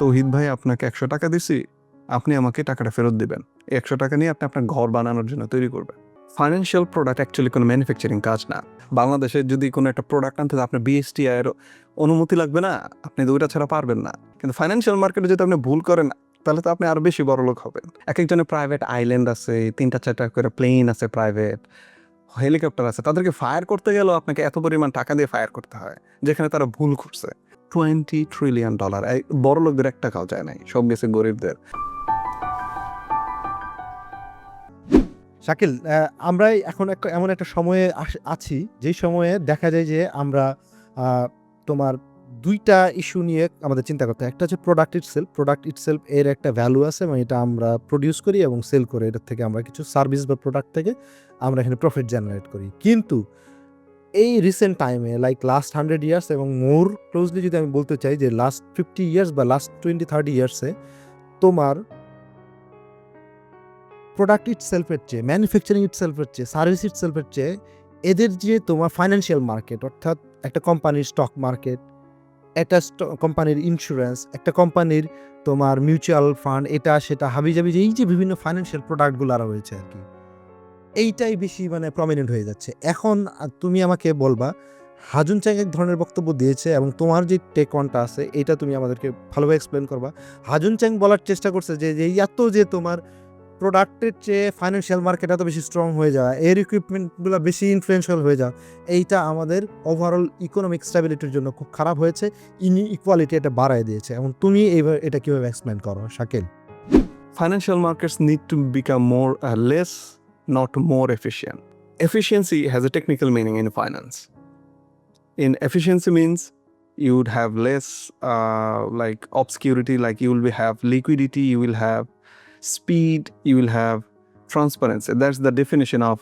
তৌহিদ ভাই, আপনাকে একশো টাকা দিছি। আপনি আমাকে টাকাটা ফেরত দিবেন। একশো টাকা নিয়ে আপনি আপনার ঘর বানানোর জন্য তৈরি করবেন। ফাইন্যান্সিয়াল প্রোডাক্ট অ্যাকচুয়ালি কোনো ম্যানুফ্যাকচারিং কাজ না। বাংলাদেশে যদি কোনো একটা প্রোডাক্ট আনতে আপনার বিএসটি এর অনুমতি লাগবে না, আপনি তো ওইটা ছাড়া পারবেন না। কিন্তু ফাইন্যান্সিয়াল মার্কেটে যদি আপনি ভুল করেন, তাহলে তো আপনি আরও বেশি বড় লোক হবেন। এক একজনের প্রাইভেট আইল্যান্ড আছে, তিনটা চারটা করে প্লেন আছে প্রাইভেট হেলিকপ্টার আছে। তাদেরকে ফায়ার করতে গেলেও আপনাকে এত পরিমাণ টাকা দিয়ে ফায়ার করতে হয়, যেখানে তারা ভুল করছে। Twenty trillion dollar. বড় লোকদের এক টাকাও যায় নাই, সব গেছে গরিবদের। শাকিল আমরা এখন এমন একটা সময়ে আছি, যেই সময়ে দেখা যায় যে আমরা তোমার দুইটা ইস্যু নিয়ে আমাদের চিন্তা করতে একটা হচ্ছে product itself product it itself এর একটা ভ্যালু আছে এবং এটা আমরা প্রডিউস করি এবং সেল করি। এটার থেকে আমরা কিছু সার্ভিস বা প্রোডাক্ট থেকে আমরা এখানে প্রফিট জেনারেট করি। কিন্তু এই রিসেন্ট টাইমে লাইক লাস্ট হান্ড্রেড ইয়ার্স এবং মোর ক্লোজলি যদি আমি বলতে চাই যে লাস্ট ফিফটি ইয়ার্স বা লাস্ট টোয়েন্টি থার্টি ইয়ার্সে তোমার প্রোডাক্ট ইট সেলফের চেয়ে ম্যানুফ্যাকচারিং ইট সেলফের চেয়ে সার্ভিস ইটসেলফের চেয়ে, এদের যে তোমার ফাইন্যান্সিয়াল মার্কেট অর্থাৎ একটা কোম্পানির স্টক মার্কেট একটা কোম্পানির ইন্স্যুরেন্স একটা কোম্পানির তোমার মিউচুয়াল ফান্ড এটা, সেটা, হাবিজাবি এই যে বিভিন্ন ফাইন্যান্সিয়াল প্রোডাক্টগুলো রয়েছে আর কি। এইটাই বেশি মানে প্রমিনেন্ট হয়ে যাচ্ছে। এখন তুমি আমাকে বলবা, হাজুন চ্যাং এক ধরনের বক্তব্য দিয়েছে এবং তোমার যে টেক অনটা আছে, এটা তুমি আমাদেরকে ভালোভাবে এক্সপ্লেন করবা। হাজুন চ্যাং বলার চেষ্টা করছে যে এত যে তোমার প্রোডাক্টের চেয়ে ফাইন্যান্সিয়াল মার্কেট এত বেশি স্ট্রং হয়ে যাওয়া, এর ইকুইপমেন্টগুলো বেশি ইনফ্লুয়েন্সিয়াল হয়ে যাওয়া, এইটা আমাদের ওভারঅল ইকোনমিক স্টেবিলিটির জন্য খুব খারাপ হয়েছে ইনি ইকুয়ালিটি এটা বাড়ায় দিয়েছে। এবং তুমি এইভাবে এটা কীভাবে এক্সপ্লেন করো, Shakil? Financial markets need to become more less not more efficient efficiency has a technical meaning in finance in efficiency means you would have less uh, like obscurity like you will be have liquidity you will have speed you will have transparency that's the definition of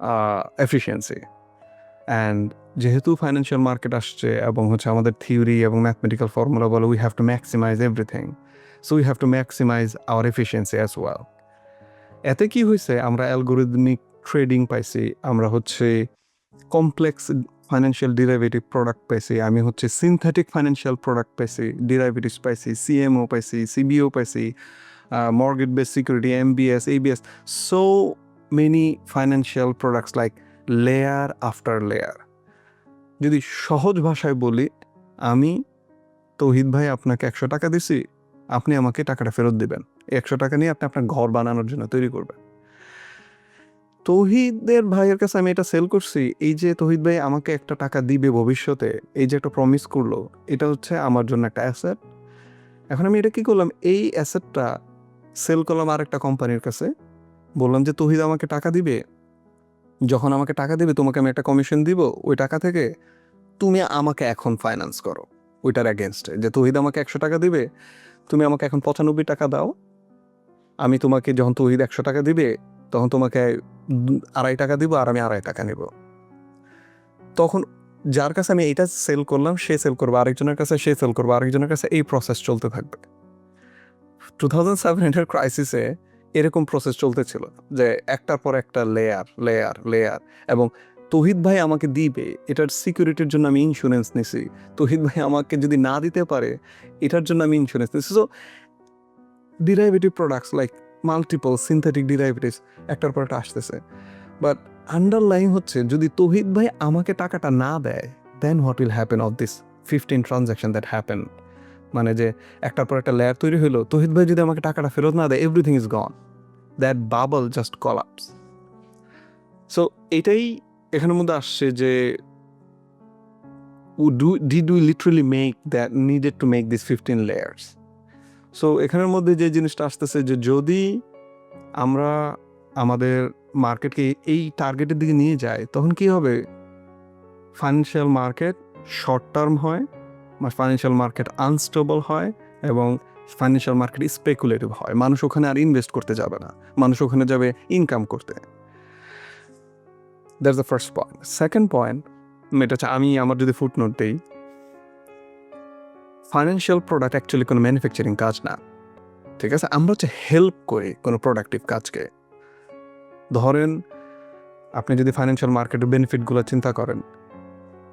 uh, efficiency and যেহেতু financial market আসছে এবং হচ্ছে আমাদের theory এবং mathematical formula বলে we have to maximise everything so we have to maximise our efficiency as well এতে কি হয়েছে? আমরা অ্যালগোরিদমিক ট্রেডিং পাইছি, আমরা হচ্ছে কমপ্লেক্স ফাইন্যান্সিয়াল ডিরাইভেটিভ প্রোডাক্ট পাইছি, আমি হচ্ছে সিনথেটিক ফাইন্যান্সিয়াল প্রোডাক্ট পাইছি ডিরাইভেটিভস পাইছি সিএমও পাইছি সিবিও পাইছি mortgage base security MBS ABS so many financial products like layer after layer যদি সহজ ভাষায় বলি, আমি তৌহিদ ভাই আপনাকে একশো টাকা দিছি আপনি আমাকে টাকাটা ফেরত দিবেন। একশো টাকা নিয়ে আপনি আপনার ঘর বানানোর জন্য তৈরি করবেন। তৌহিদের ভাইয়ের কাছে আমি এটা সেল করছি। এই যে তৌহিদ ভাই আমাকে একটা টাকা দিবে ভবিষ্যতে, এই যে একটা প্রমিস করল, এটা হচ্ছে আমার জন্য একটা অ্যাসেট এখন আমি এটা কি করলাম? এই অ্যাসেটটা সেল করলাম আর একটা কোম্পানির কাছে। বললাম যে, তৌহিদ আমাকে টাকা দিবে? যখন আমাকে টাকা দিবে, তোমাকে আমি একটা কমিশন দিব। ওই টাকা থেকে তুমি আমাকে এখন ফাইন্যান্স করো। ওইটার অ্যাগেনস্টে যে, তৌহিদ আমাকে একশো টাকা দিবে? তুমি আমাকে এখন পঁচানব্বই টাকা দাও। আমি তোমাকে যখন তৌহিদ একশো টাকা দিবে, তখন তোমাকে আড়াই টাকা দিব আর আমি আড়াই টাকা নেব। তখন যার কাছে আমি এইটা সেল করলাম, সে সেল করব। আরেকজনের কাছে সে সেল করবে। আরেকজনের কাছে এই প্রসেস চলতে থাকবে। টু থাউজেন্ড সেভেনের ক্রাইসিসে এরকম প্রসেস চলতেছিল যে একটার পর একটা লেয়ার লেয়ার লেয়ার এবং তহিদ ভাই আমাকে দিবে, এটার সিকিউরিটির জন্য আমি ইন্স্যুরেন্স নিছি। তহিদ ভাই আমাকে যদি না দিতে পারে, এটার জন্য আমি ইন্স্যুরেন্স নিছি। So derivative products like multiple synthetic derivatives একটার পর একটা আসতেছে। বাট আন্ডারলাইন হচ্ছে, যদি তহিদ ভাই আমাকে টাকাটা না দেয় then what will happen of this fifteen transaction that happen মানে যে একটার পর একটা লেয়ার তৈরি হলো তহিদ ভাই যদি আমাকে টাকাটা ফেরত না দেয় everything is gone that bubble just collapse so এটাই এখানের মধ্যে আসছে যে do did we literally make that needed to make this fifteen layers so এখানের মধ্যে যে জিনিসটা আসতেছে যে, যদি আমরা আমাদের মার্কেটকে এই টার্গেটের দিকে নিয়ে যাই, তখন কি হবে? ফাইন্যান্সিয়াল মার্কেট শর্ট টার্ম হয় ফাইন্যান্সিয়াল মার্কেট আনস্টেবল হয়, এবং ফাইন্যান্সিয়াল মার্কেট স্পেকুলেটিভ হয়। মানুষ ওখানে আর ইনভেস্ট করতে যাবে না। মানুষ ওখানে যাবে ইনকাম করতে। That's the first point second point এটা আমি আমার যদি ফুট নোট দিই ফাইন্যান্সিয়াল প্রোডাক্ট অ্যাকচুয়ালি কোনো ম্যানুফ্যাকচারিং কাজ না। ঠিক আছে? আমরা হচ্ছে হেল্প করি কোনো প্রোডাক্টিভ কাজকে। ধরেন, আপনি যদি ফাইন্যান্সিয়াল মার্কেটের বেনিফিটগুলো চিন্তা করেন,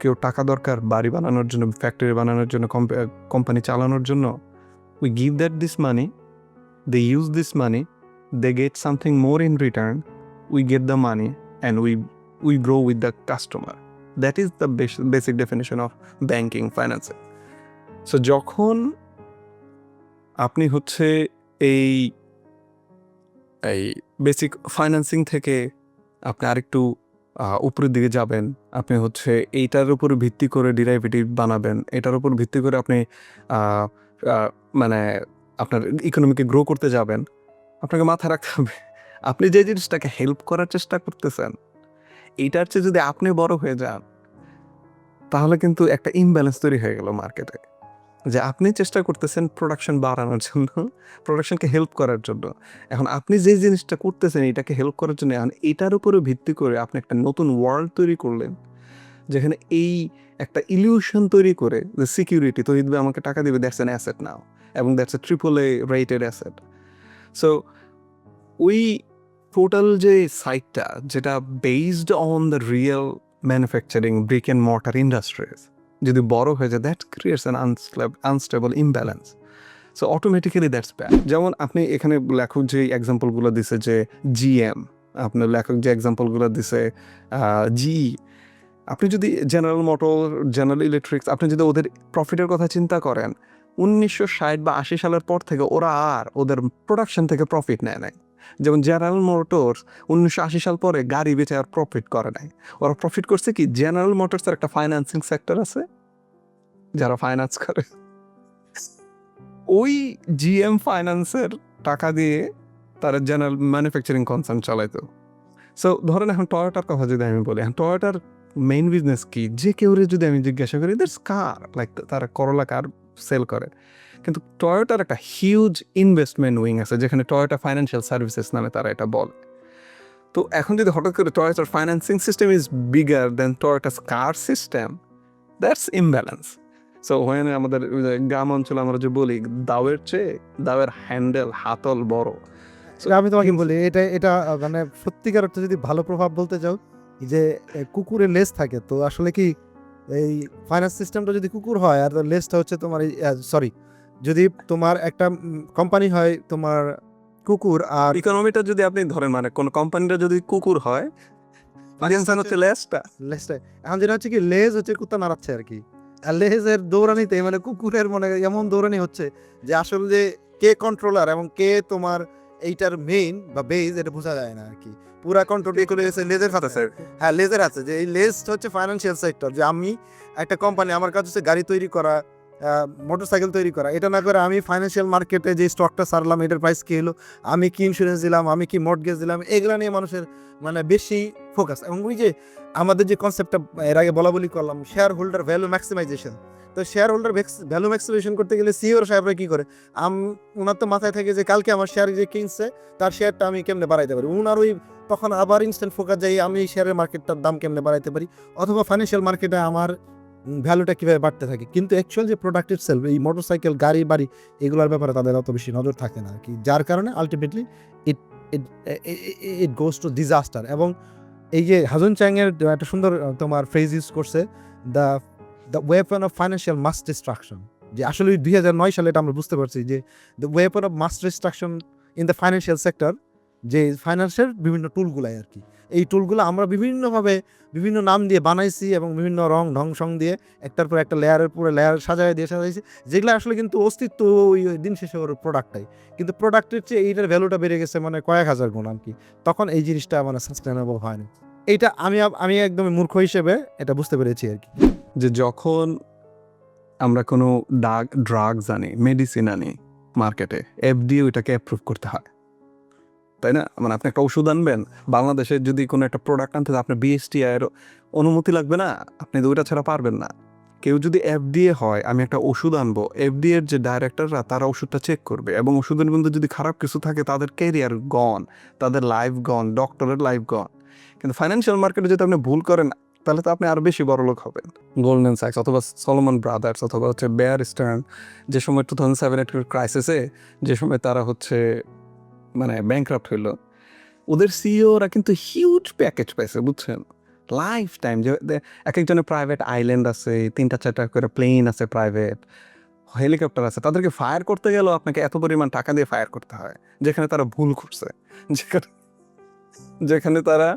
কেউ টাকা দরকার বাড়ি বানানোর জন্য ফ্যাক্টরি বানানোর জন্য কোম্পানি চালানোর জন্য we give that this money they use this money they get something more in return we get the money and we we grow with the customer. Is the bas- basic definition of banking financing so, যখন আপনি হচ্ছে এই এই basic financing থেকে আপনি আরেকটু উপরের দিকে যাবেন, আপনি হচ্ছে এইটার উপর ভিত্তি করে ডিরাইভেটিভ বানাবেন, এটার উপর ভিত্তি করে আপনি মানে আপনার ইকোনমিকে গ্রো করতে যাবেন, আপনাকে মাথায় রাখতে হবে। আপনি যে জিনিসটাকে হেল্প করার চেষ্টা করতেছেন এইটার চেয়ে যদি আপনি বড় হয়ে যান, তাহলে কিন্তু একটা ইমব্যালেন্স তৈরি হয়ে গেল মার্কেটে যে আপনি চেষ্টা করতেছেন প্রোডাকশন বাড়ানোর জন্য প্রোডাকশনকে হেল্প করার জন্য। এখন আপনি যে জিনিসটা করতেছেন, এটাকে হেল্প করার জন্য, এখন এটার উপরে ভিত্তি করে আপনি একটা নতুন ওয়ার্ল্ড তৈরি করলেন, যেখানে এই একটা ইলিউশন তৈরি করে যে সিকিউরিটি তৈরি দিবে আমাকে টাকা দেবে দ্যাটস অ্যান অ্যাসেট নাও এবং that's a triple A rated asset so ওই টোটাল যে সাইটটা যেটা based on the real manufacturing brick and mortar industries যদি বড় হয়ে যায় that creates an unstable imbalance so automatically that's bad যেমন আপনি এখানে লেখক যে এক্সাম্পলগুলো দিছে যে জিএম আপনার লেখক যে এক্সাম্পলগুলো দিছে জি আপনি যদি জেনারেল মোটর জেনারেল ইলেকট্রিক্স আপনি যদি ওদের প্রফিটের কথা চিন্তা করেন, উনিশশো ষাট বা আশি সালের পর থেকে ওরা আর ওদের প্রোডাকশন থেকে প্রফিট নেয় নাই। যেমন জেনারেল মোটরস উনিশশো আশি সাল পরে গাড়ি বেচে আর প্রফিট করে নাই। ওরা প্রফিট করছে কি? জেনারেল মোটরসের একটা ফাইন্যান্সিং সেক্টর আছে, যারা ফাইন্যান্স করে। ওই জিএম ফাইন্যান্সের টাকা দিয়ে তারা জেনারেল ম্যানুফ্যাকচারিং কনসার্ন চালাইতো। সো ধরেন এখন টয়োটার কথা যদি আমি বলি, এখন টয়োটার মেইন বিজনেস কি? যে কেউ যদি আমি জিজ্ঞাসা করি দ্যাটস কার লাইক তারা করলা কার সেল করে। কিন্তু টয়োটার একটা হিউজ ইনভেস্টমেন্ট উইং আছে যেখানে টয়োটা ফাইন্যান্সিয়াল সার্ভিসেস নামে তারা এটা বলে। তো এখন যদি হঠাৎ করে টয়োটার financing system is bigger than Toyota's car system that's imbalance so ওখানে আমাদের গ্রাম অঞ্চলে আমরা যে বলি দাওয়ের চেয়ে দাওয়ের হ্যান্ডেল হাতল বড়। So, আমি তোমাকে বলি এটা এটা মানে সত্যিকার অর্থে যদি ভালো প্রভাব বলতে চাও যে কুকুরের লেজ থাকে তো আসলে কি এই ফাইন্যান্স সিস্টেমটা যদি কুকুর হয় আর লেজটা হচ্ছে তোমার সরি যদি তোমার একটা কোম্পানি হয় তোমার কুকুর আর ইকোনমিটা যদি আপনি ধরেন মানে কোন কোম্পানিটা যদি কুকুর হয় ইনসান হচ্ছে লেসটা লেজটা এখন যেটা হচ্ছে কি লেজ হচ্ছে কুত্তা নাড়াচ্ছে আর কি। আর লেজের দৌড়ানিতে মানে কুকুরের মানে এমন দৌড়ানি হচ্ছে যে আসলে যে কে কন্ট্রোলার এবং কে তোমার এইটার মেইন বা বেজ এটা বোঝা যায় না আর কি। পুরা কন্ট্রোল করে গেছে লেজের হাতে স্যার হ্যাঁ লেজার আছে যে এই লেজ হচ্ছে ফাইন্যান্সিয়াল সেক্টর যে আমি একটা কোম্পানি আমার কাছে হচ্ছে গাড়ি তৈরি করা মোটরসাইকেল তৈরি করা। এটা না করে আমি ফাইন্যান্সিয়াল মার্কেটে যে স্টকটা সারলাম, এটার প্রাইস কী হলো, আমি কি ইন্স্যুরেন্স দিলাম, আমি কি মর্টগেজ দিলাম, এগুলো নিয়ে মানুষের মানে বেশি ফোকাস এবং ওই যে আমাদের যে কনসেপ্টটা এর আগে বলা বলি করলাম শেয়ার হোল্ডার ভ্যালু ম্যাক্সিমাইজেশন তো শেয়ার হোল্ডার ভ্যালু ম্যাক্সিমাইজেশন করতে গেলে সিওর সাহেবরা কি করে? আম ওনার তো মাথায় থাকে যে কালকে আমার শেয়ার যে কিনছে, তার শেয়ারটা আমি কেমনে বাড়াইতে পারি? ওনার ওই তখন আবার ইনস্ট্যান্ট ফোকাস যাই আমি এই শেয়ারের মার্কেটটার দাম কেমনে বাড়াইতে পারি? অথবা ফাইন্যান্সিয়াল মার্কেটে আমার ভ্যালুটা কীভাবে বাড়তে থাকে? কিন্তু অ্যাকচুয়াল যে প্রোডাক্ট সেলফ এই মোটরসাইকেল গাড়ি, বাড়ি, এগুলোর ব্যাপারে তাদের অত বেশি নজর থাকে না কি যার কারণে ultimately it it it goes to disaster এবং এই যে হাজুন চ্যাংয়ের একটা সুন্দর তোমার ফ্রেজ ইউজ করছে the the weapon of financial mass destruction যে আসলে দুই হাজার নয় সালে এটা আমরা বুঝতে পারছি যে the weapon of mass destruction in the financial sector যে ফাইন্যান্সের বিভিন্ন টুলগুলাই আর কি এই টুলগুলো আমরা বিভিন্নভাবে বিভিন্ন নাম দিয়ে বানাইছি এবং বিভিন্ন রং ঢং সং দিয়ে একটার পর একটা লেয়ারের পুরো লেয়ার সাজায় দিয়ে সাজাইছি, যেগুলো আসলে কিন্তু অস্তিত্ব ওই দিন শেষে ওর প্রোডাক্টটাই কিন্তু প্রোডাক্টের চেয়ে এইটার ভ্যালুটা বেড়ে গেছে মানে কয়েক হাজার গুণ আর কি তখন এই জিনিসটা মানে সাস্টেনেবল হয়নি। এইটা আমি আমি একদম মূর্খ হিসেবে এটা বুঝতে পেরেছি আর কি যে যখন আমরা কোনো ডাগ ড্রাগস আনি মেডিসিন আনি মার্কেটে এফডি ওইটাকে অ্যাপ্রুভ করতে হয়। তাই না? মানে আপনি একটা ওষুধ আনবেন, বাংলাদেশে যদি কোনো একটা প্রোডাক্ট আনতে আপনার বিএসটি এর অনুমতি লাগবে না, আপনি ওইটা ছাড়া পারবেন না। কেউ যদি এফডিএ হয়, আমি একটা ওষুধ আনব এফডি এর যে ডাইরেক্টররা তারা ওষুধটা চেক করবে এবং ওষুধের মধ্যে যদি খারাপ কিছু থাকে, তাদের ক্যারিয়ার গন তাদের লাইফ গন ডক্টরের লাইফ গন কিন্তু ফাইন্যান্সিয়াল মার্কেটে যদি আপনি ভুল করেন, তাহলে তো আপনি আরও বেশি বড় লোক হবেন। গোল্ডেন স্যাক্স অথবা সলোমন ব্রাদার্স অথবা হচ্ছে বেয়ার স্টার্ন যে সময় টু থাউজেন্ড সেভেন এইট ক্রাইসিসে যে সময় তারা হচ্ছে মানে ব্যাংক্রাফ্ট হইল। ওদের সিইওরা কিন্তু হিউজ প্যাকেজ পাইছে, বুঝছেন? লাইফ টাইম যে এক একজনের প্রাইভেট আইল্যান্ড আছে, তিনটা চারটা করে প্লেন আছে প্রাইভেট হেলিকপ্টার আছে। তাদেরকে ফায়ার করতে গেলেও আপনাকে এত পরিমাণ টাকা দিয়ে ফায়ার করতে হয়, যেখানে তারা ভুল করছে। যেখানে যেখানে তারা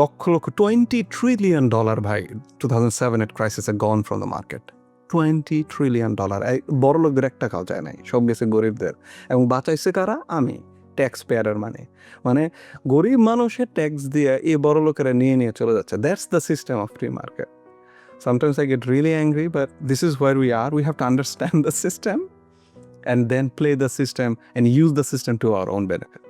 lakh lakh twenty trillion dollar ভাই two thousand seven eight crisis A gone from the market twenty trillion dollar বড় লোকদের এক টাকাও যায় নাই, সব গেছে গরিবদের। এবং বাঁচাইছে কারা? আমি। ট্যাক্স পেয়ারের মানে মানে গরিব মানুষের ট্যাক্স দিয়ে এই বড় লোকেরা নিয়ে নিয়ে চলে যাচ্ছে that's the system of free market sometimes I get really angry, but this is where we are. We have to understand the system and then play the system and use the system to our own benefit.